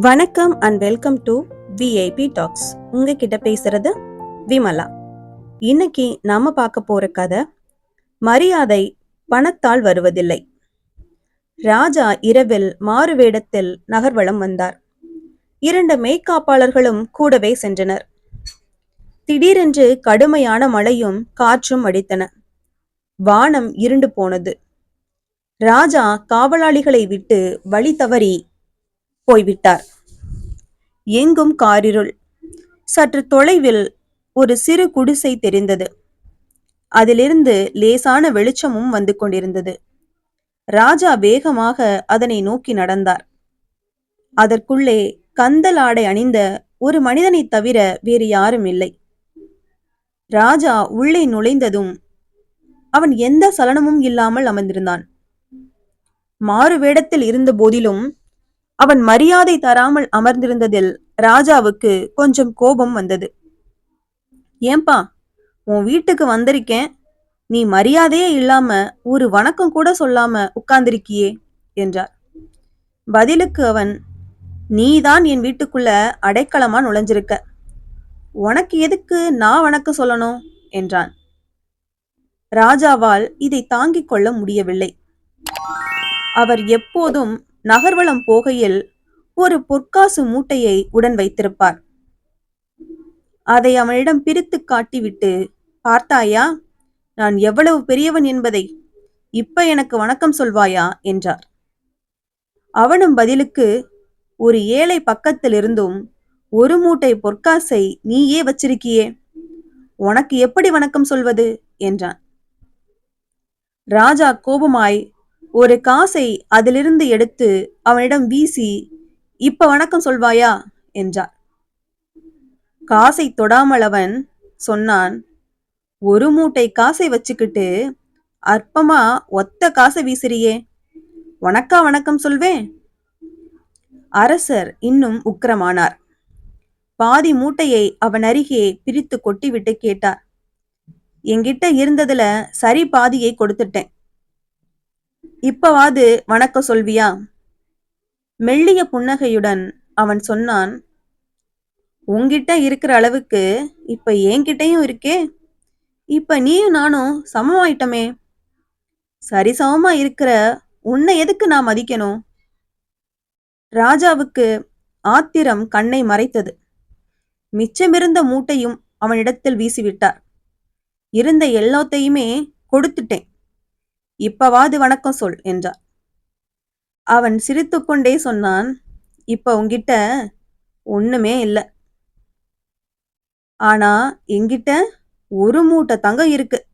வணக்கம் and welcome to VIP talks உங்ககிட்ட பேசுறது விமலா. இன்னைக்கு நாம பார்க்க போற கதை மரியாதை பணத்தால் வருவதில்லை. ராஜா இரவில் மாறு வேடத்தில் நகர்வலம் வந்தார். இரண்டு மேய்காப்பாளர்களும் கூடவே சென்றனர். திடீரென்று கடுமையான மழையும் காற்றும் அடித்தன. வானம் இருண்டு போனது. ராஜா காவலாளிகளை விட்டு வழி தவறி போய்விட்டார். எங்கும் காரிருள். சற்று தொலைவில் ஒரு சிறு குடிசை தெரிந்தது. அதிலிருந்து லேசான வெளிச்சமும் வந்து கொண்டிருந்தது. ராஜா வேகமாக அதனை நோக்கி நடந்தார். அதற்குள்ளே கந்தல் ஆடை அணிந்த ஒரு மனிதனைத் தவிர வேறு யாரும் இல்லை. ராஜா உள்ளே நுழைந்ததும் அவன் எந்த சலனமும் இல்லாமல் அமர்ந்திருந்தான். மாறு வேடத்தில் இருந்த போதிலும் அவன் மரியாதை தராமல் அமர்ந்திருந்ததில் ராஜாவுக்கு கொஞ்சம் கோபம் வந்தது. ஏன்பா உன் வீட்டுக்கு வந்திருக்கேன். நீ மரியாதையே இல்லாம ஒரு வணக்கம் கூட சொல்லாம உட்கார்ந்திருக்கியே என்றார். பதிலுக்கு அவன் நீதான் என் வீட்டுக்குள்ள அடைக்கலமா நுழைஞ்சிருக்க. உனக்கு எதுக்கு நான் வணக்கம் சொல்லணும்? என்றான். ராஜாவால் இதை தாங்கிக் கொள்ள முடியவில்லை. அவர் எப்போதும் நகர்வலம் போகையில் ஒரு பொற்காசு மூட்டையை உடன் வைத்திருப்பார். அதை அவனிடம் பிரித்து காட்டிவிட்டு பார்த்தாயா நான் எவ்வளவு பெரியவன் என்பதை இப்ப எனக்கு வணக்கம் சொல்வாயா? என்றார். அவனும் பதிலுக்கு ஒரு ஏழை பக்கத்தில் இருந்தும் ஒரு மூட்டை பொற்காசை நீயே வச்சிருக்கியே உனக்கு எப்படி வணக்கம் சொல்வது? என்றான். ராஜா கோபமாய் ஒரு காசை அதிலிருந்து எடுத்து அவனிடம் வீசி இப்ப வணக்கம் சொல்வாயா? என்றார். காசை தொடாமல் அவன் சொன்னான் ஒரு மூட்டை காசை வச்சுக்கிட்டு அற்பமா ஒத்த காசை வீசுறியே. உனக்கா வணக்கம் சொல்வேன். அரசர் இன்னும் உக்கிரமானார். பாதி மூட்டையை அவன் அருகே பிரித்து கொட்டிவிட்டு கேட்டார். என்கிட்ட இருந்ததுல சரி பாதியை கொடுத்துட்டேன். இப்பவாது வணக்கம் சொல்வியா? மெல்லிய புன்னகையுடன் அவன் சொன்னான் உங்கிட்ட இருக்கிற அளவுக்கு இப்ப என்கிட்டயும் இருக்கே. இப்ப நீயும் நானும் சமமாயிட்டமே. சரிசமமா இருக்கிற உன்னை எதுக்கு நான் மதிக்கணும்? ராஜாவுக்கு ஆத்திரம் கண்ணை மறைத்தது. மிச்சமிருந்த மூட்டையும் அவனிடத்தில் வீசிவிட்டார். இருந்த எல்லாத்தையுமே கொடுத்துட்டேன். இப்பவாது வணக்கம் சொல் என்றார். அவன் சிரித்துக்கொண்டே சொன்னான் இப்ப உங்கிட்ட ஒண்ணுமே இல்லை. ஆனா எங்கிட்ட ஒரு மூட்டை தங்கம் இருக்கு.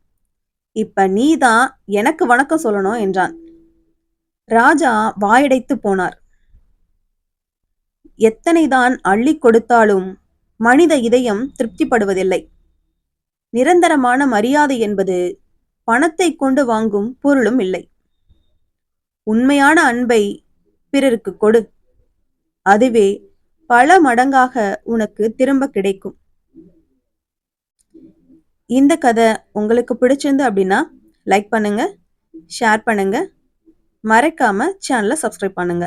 இப்ப நீ தான் எனக்கு வணக்கம் சொல்லணும் என்றான். ராஜா வாயடைத்து போனார். எத்தனைதான் அள்ளி கொடுத்தாலும் மனித இதயம் திருப்திப்படுவதில்லை. நிரந்தரமான மரியாதை என்பது பணத்தை கொண்டு வாங்கும் பொருளும் இல்லை. உண்மையான அன்பை பிறருக்கு கொடு. அதுவே பல மடங்காக உனக்கு திரும்ப கிடைக்கும். இந்த கதை உங்களுக்கு பிடிச்சிருந்து அப்படின்னா லைக் பண்ணுங்க ஷேர் பண்ணுங்க. மறைக்காம சேனலை சப்ஸ்கிரைப் பண்ணுங்க.